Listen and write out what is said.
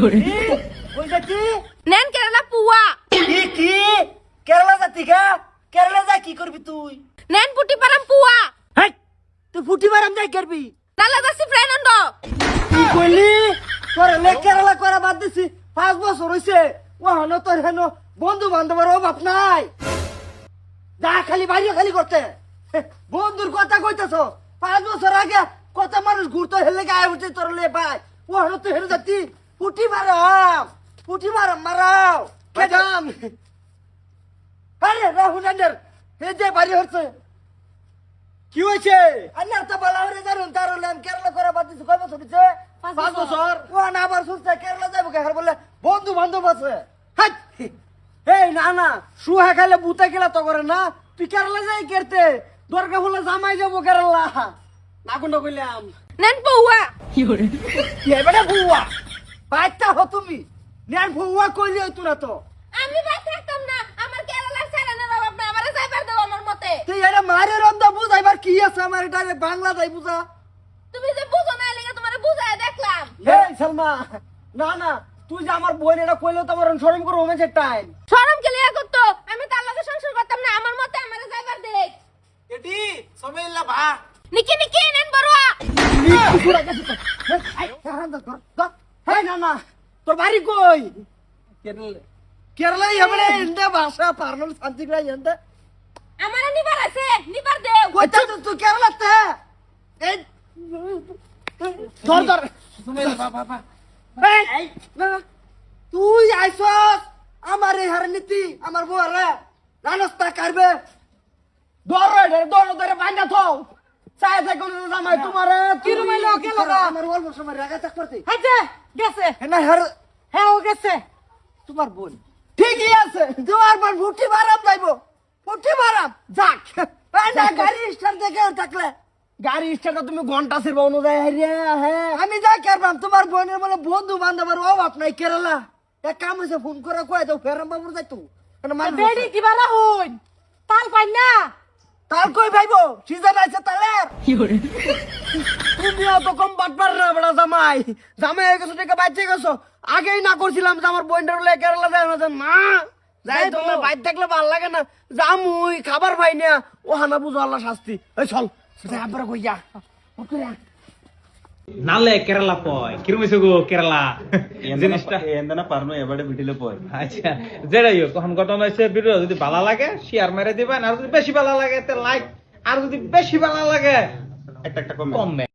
কই যাচ্ছি? নেন কেরালা পুয়া। কি কি? কেরালা যাচ্ছি গা? কেরালা যা কি করবি তুই? নেন পুটি পারাম পুয়া। হাই তুই ফুটি মারাম যাই করবি? নালা দাসি ফ্রেন্ড কি কইলি? তোর লে কেরালা করা বাদ দিছি। পাঁচ বছর হইছে। ও হনো তোর হেন বন্ধু বান্ধবের অভাব নাই। যা খালি বাইরে খালি করতে। বন্ধুর কথা কইতেছ। পাঁচ বছর আগে কত মানুষ ঘুরতো হেলে গায়ে উঠে তোর লে ভাই ও হনো তো হেন যাচ্ছি। পুটি মারাম পুটি মারাম মারাও। ম্যাডাম আরে রাহুল আন্ডার হে যে বাড়ি হচ্ছে। কি হয়েছে? আন্নার তো বলা হরে জানুন তার হলাম কেরালা করা বাদ দিছে কয় বছর হচ্ছে। পাঁচ বছর। ও না আবার সুস্থ কেরালা যাব কে? হার বলে বন্ধু বান্ধব আছে। হাট! এই না না সুহা খাইলে বুতে গেলে তো করে না। তুই কেরালা যাই কেরতে? দরকার হলে জামাই যাব কেরালা। না কোন কইলাম। নেন পুয়া এবারে ভুয়া বাচ্চা হো তুমি নেন ভুয়া কইলে তুই না তো আমি বাই থাকতাম না আমার কেরালা ছেড়ে অভাব না আমারে যাইবার দাও আমার মতে তুই এটা মারে রন্ধা বুঝাইবার কি আছে আমার এটা বাংলা যাই বুঝা তুমি যে বুঝো না লেগে তোমারে বুঝায় দেখলাম এই সালমা না না তুই যে আমার বোন এটা কইলে তো আমার শরম করে হোমেছে টাইম শরম কে লিয়া করতো আমি তার লগে সংসার করতাম না আমার মতে আমারে যাইবার দেখ এটি সবাইলা ভা নিকি নিকি নেন বড়ুয়া হ্যাঁ না না তোর বাড়ি কই কেরলা এবারে এন্ডে ভাষা পারনাল শান্তি গ্রাই এন্ডে আমারে নিবার আছে নিবার দেও কইতা তো তুই কেরলাতে এই ধর ধর এই, আইসস আমার এই হার নীতি আমার বউরে রানস্তা কারবে দরে ধরে দরে ধরে বাইন্দা থাও চাই থাকো না জামাই তোমারে কি লাগা আমার অল্প সময় রাগা থাক করতে হাইতে গেছে। না হার হ্যাঁ। ও গেছে। তোমার বোন। ঠিকই আছে। তোমার বোন ফুটি মারাম যাইবো। ফুটি মারাম। যাক। না গাড়ি স্টার্ট দেখে থাকলে। গাড়ি স্টার্ট তুমি ঘণ্টা ছিল অনুযায়ী হ্যাঁ হ্যাঁ। আমি যাই করবাম তোমার বোনের বলে বন্ধু বান্ধবের অভাব নাই কেরালা। এক কাম হয়েছে ফোন করে কয়ে দাও ফেরাম বাবুর যাইতো। বেডি কিবা রাহুন। তাল পাই না। তার কই ভাইবো? সিজন আছে তালের তুমি অত কম বাটবার না বড় জামাই। জামাই হয়ে গেছো থেকে বাচ্চা গেছো। আগেই না করছিলাম যে আমার বোনটার বলে কেরালা যায় না না যাই তোমার বাইর থাকলে ভালো লাগে না। জামুই খাবার পাই না। ও হানা বুঝো আল্লাহ শাস্তি। এই চল সেটা আবার কইয়া। নালে কেরালা পয় কিরম হইছে গো কেরালা জিনিসটা ఏందన్నా పర్ను ఎవడే వీటిలో పోయి আচ্ছা যেটাই হোক তখন ঘটনা হয়েছে ভিডিও যদি ভালো লাগে শেয়ার মেরে দিবেন আর যদি বেশি ভালো লাগে লাইক আর যদি বেশি ভালো লাগে একটা একটা কমে কমবে